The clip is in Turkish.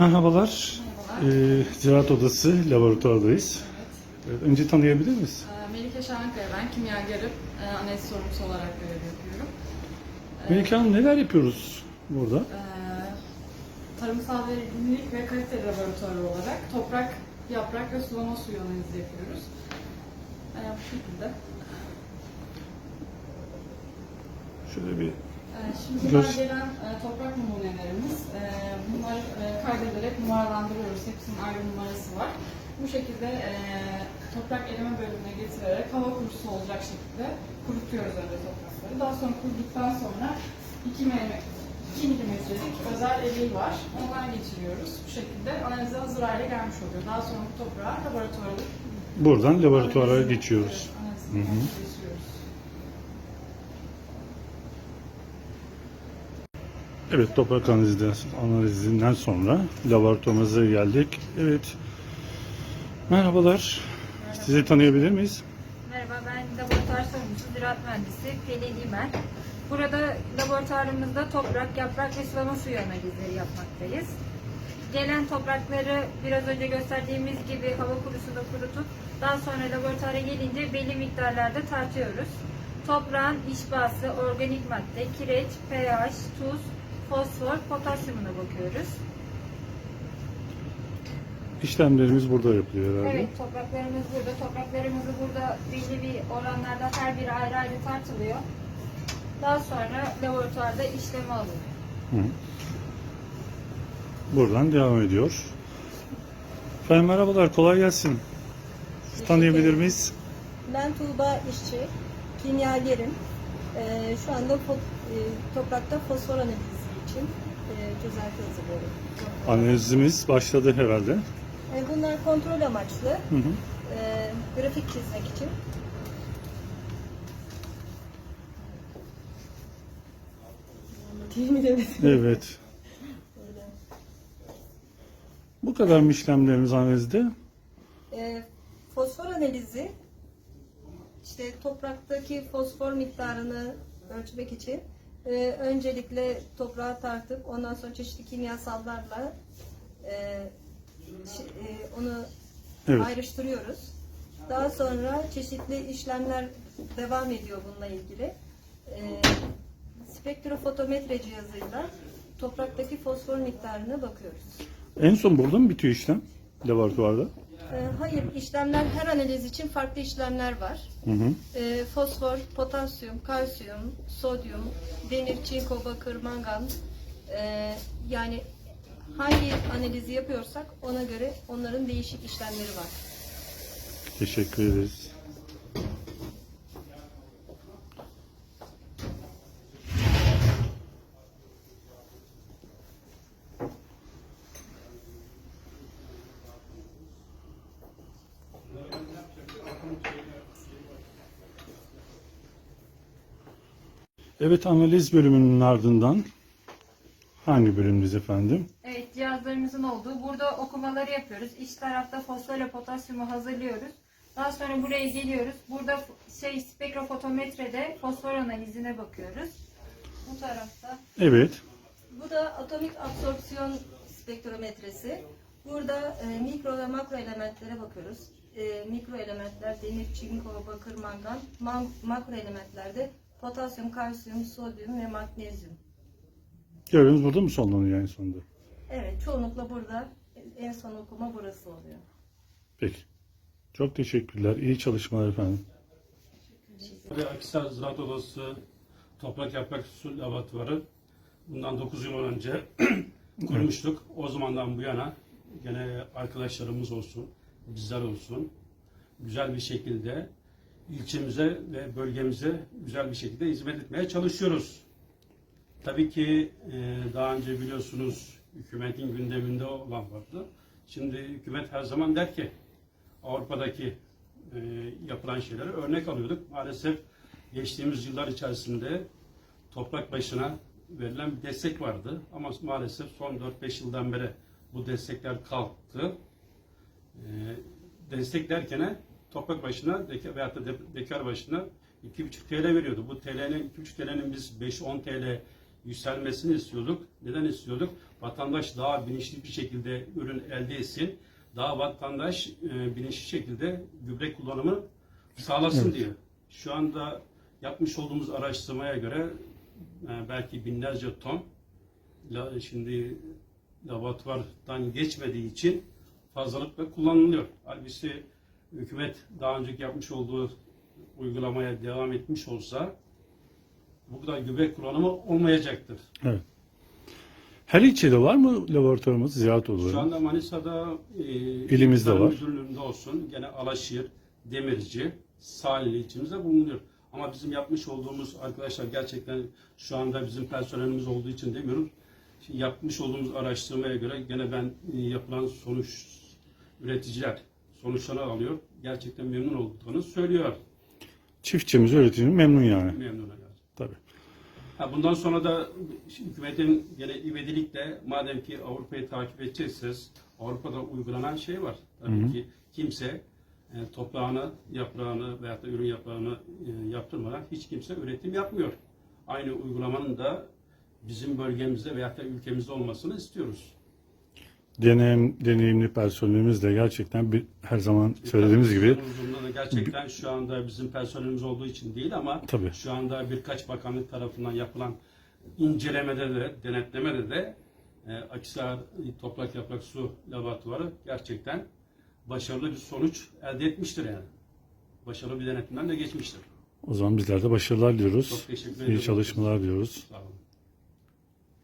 Merhabalar. Ee, Ziraat Odası laboratuvardayız. Evet, önce tanıyabilir miyiz? Ee, Melike Şahankaya ben, kimyagerim. Ee, Analiz sorumlusu olarak görev yapıyorum. Melike Hanım neler yapıyoruz burada? Ee, Tarımsal verimlilik ve kalite laboratuvarı olarak toprak, yaprak ve sulama suyu analizi yapıyoruz. Ee, bu şekilde. Şöyle bir Ee, şimdi bunlar gelen e, toprak numunelerimiz. Ee, bunları e, kaydederek numaralandırıyoruz. Hepsinin ayrı numarası var. Bu şekilde e, toprak eleme bölümüne getirerek hava kurusu olacak şekilde kurutuyoruz önce toprakları. Daha sonra kuruduktan sonra 2 mm 2 milimetrelik özel eleği var. Ondan geçiriyoruz. Bu şekilde analize hazır hale gelmiş oluyor. Daha sonra bu toprağı laboratuvara buradan laboratuvara geçiyoruz. Evet, Hı hı. geçiyoruz. Evet toprak analizinden, sonra laboratuvarımıza geldik. Evet. Merhabalar. Sizi tanıyabilir miyiz? Merhaba, ben laboratuvar sorumlusu Ziraat Mühendisi Pelin İmer. Burada laboratuvarımızda toprak, yaprak ve sulama suyu analizleri yapmaktayız. Gelen toprakları biraz önce gösterdiğimiz gibi hava kurusunda kurutup daha sonra laboratuvara gelince belli miktarlarda tartıyoruz. Toprağın işbası, organik madde, kireç, pH, tuz, fosfor, potasyumuna bakıyoruz. İşlemlerimiz burada yapılıyor herhalde. Evet, topraklarımız burada. Topraklarımızı burada belli bir oranlarda her biri ayrı ayrı tartılıyor. Daha sonra laboratuvarda işlemi alıyor. Hı. Buradan devam ediyor. Efendim merhabalar, kolay gelsin. Sizi tanıyabilir miyiz? Ben Tuğba İşçi, kimyagerim. Ee, şu anda fo- e, toprakta fosfor analizi için e, hazırlıyorum. Analizimiz başladı herhalde. E, bunlar kontrol amaçlı, Hı hı. e, grafik çizmek için. Değil mi demedim? Evet. Bu kadar mı işlemlerimiz analizde? E, fosfor analizi, işte topraktaki fosfor miktarını ölçmek için e, öncelikle toprağı tartıp ondan sonra çeşitli kimyasallarla e, şi- e, onu Evet. ayrıştırıyoruz. Daha sonra çeşitli işlemler devam ediyor bununla ilgili. E, spektrofotometre cihazıyla topraktaki fosfor miktarına bakıyoruz. En son burada mı bitiyor işlem? Laboratuvarda. E, hayır, işlemler her analiz için farklı işlemler var. Hı hı. E, fosfor, potasyum, kalsiyum, sodyum, demir, çinko, bakır, mangan e, yani hangi analizi yapıyorsak ona göre onların değişik işlemleri var. Teşekkür ederiz. Evet analiz bölümünün ardından hangi bölümümüz efendim? Evet, cihazlarımızın olduğu. Burada okumaları yapıyoruz. İç tarafta fosforla potasyumu hazırlıyoruz. Daha sonra buraya geliyoruz. Burada şey spektrofotometrede fosfor analizine bakıyoruz. Bu tarafta Evet. Bu da atomik absorpsiyon spektrometresi. Burada e, mikro ve makro elementlere bakıyoruz. E, mikro elementler demir, çinko, bakır, mangan. Man- makro elementlerde potasyum, kalsiyum, sodyum ve magnezyum. Görevimiz burada mı sonlanıyor en sonunda? Evet, çoğunlukla burada en son okuma burası oluyor. Peki. Çok teşekkürler. İyi çalışmalar efendim. Ve Akisar Ziraat Odası Toprak Yaprak Su Laboratuvarı bundan 9 yıl önce kurmuştuk. O zamandan bu yana gene arkadaşlarımız olsun, bizler olsun güzel bir şekilde ilçemize ve bölgemize güzel bir şekilde hizmet etmeye çalışıyoruz. Tabii ki e, daha önce biliyorsunuz hükümetin gündeminde olan vardı. Şimdi hükümet her zaman der ki Avrupa'daki e, yapılan şeyleri örnek alıyorduk. Maalesef geçtiğimiz yıllar içerisinde toprak başına verilen bir destek vardı. Ama maalesef son 4-5 yıldan beri bu destekler kalktı. E, destek derken toprak başına veyahut da de- dekar başına 2,5 TL veriyordu. Bu TL'nin 2,5 TL'nin biz 5-10 TL yükselmesini istiyorduk. Neden istiyorduk? Vatandaş daha bilinçli bir şekilde ürün elde etsin. Daha vatandaş e, bilinçli şekilde gübre kullanımı sağlasın Evet. diye. Şu anda yapmış olduğumuz araştırmaya göre e, belki binlerce ton la- şimdi laboratuvardan geçmediği için fazlalıkla kullanılıyor. Halbuki hükümet daha önceki yapmış olduğu uygulamaya devam etmiş olsa bu kadar gübre kullanımı olmayacaktır. Evet. Her ilçede var mı laboratuvarımız, ziraat odaları? Şu anda Manisa'da e, İlimizde var. Müdürlüğü'nde olsun, gene Alaşehir, Demirci, Salihli ilçemizde bulunuyor. Ama bizim yapmış olduğumuz arkadaşlar gerçekten şu anda bizim personelimiz olduğu için demiyorum. Şimdi yapmış olduğumuz araştırmaya göre gene ben e, yapılan sonuç üreticiler sonuçları alıyor. Gerçekten memnun olduklarını söylüyor. Çiftçimiz, üreticimiz memnun yani. Memnunlar. Tabii. Ha, bundan sonra da hükümetin gene ivedilikle madem ki Avrupa'yı takip edeceksiniz, Avrupa'da uygulanan şey var. Tabii ki kimse e, toprağını, yaprağını veyahut da ürün yaprağını e, yaptırmadan hiç kimse üretim yapmıyor. Aynı uygulamanın da bizim bölgemizde veyahut da ülkemizde olmasını istiyoruz. Deneyim, deneyimli personelimiz de gerçekten bir, her zaman söylediğimiz gibi da gerçekten şu anda bizim personelimiz olduğu için değil ama Tabii. şu anda birkaç bakanlık tarafından yapılan incelemede de, denetlemede de e, Akisar Toprak Yaprak Su Laboratuvarı gerçekten başarılı bir sonuç elde etmiştir yani. Başarılı bir denetimden de geçmiştir. o zaman bizler de başarılar diliyoruz. Çok teşekkür İyi ederim. çalışmalar diliyoruz. Sağ olun.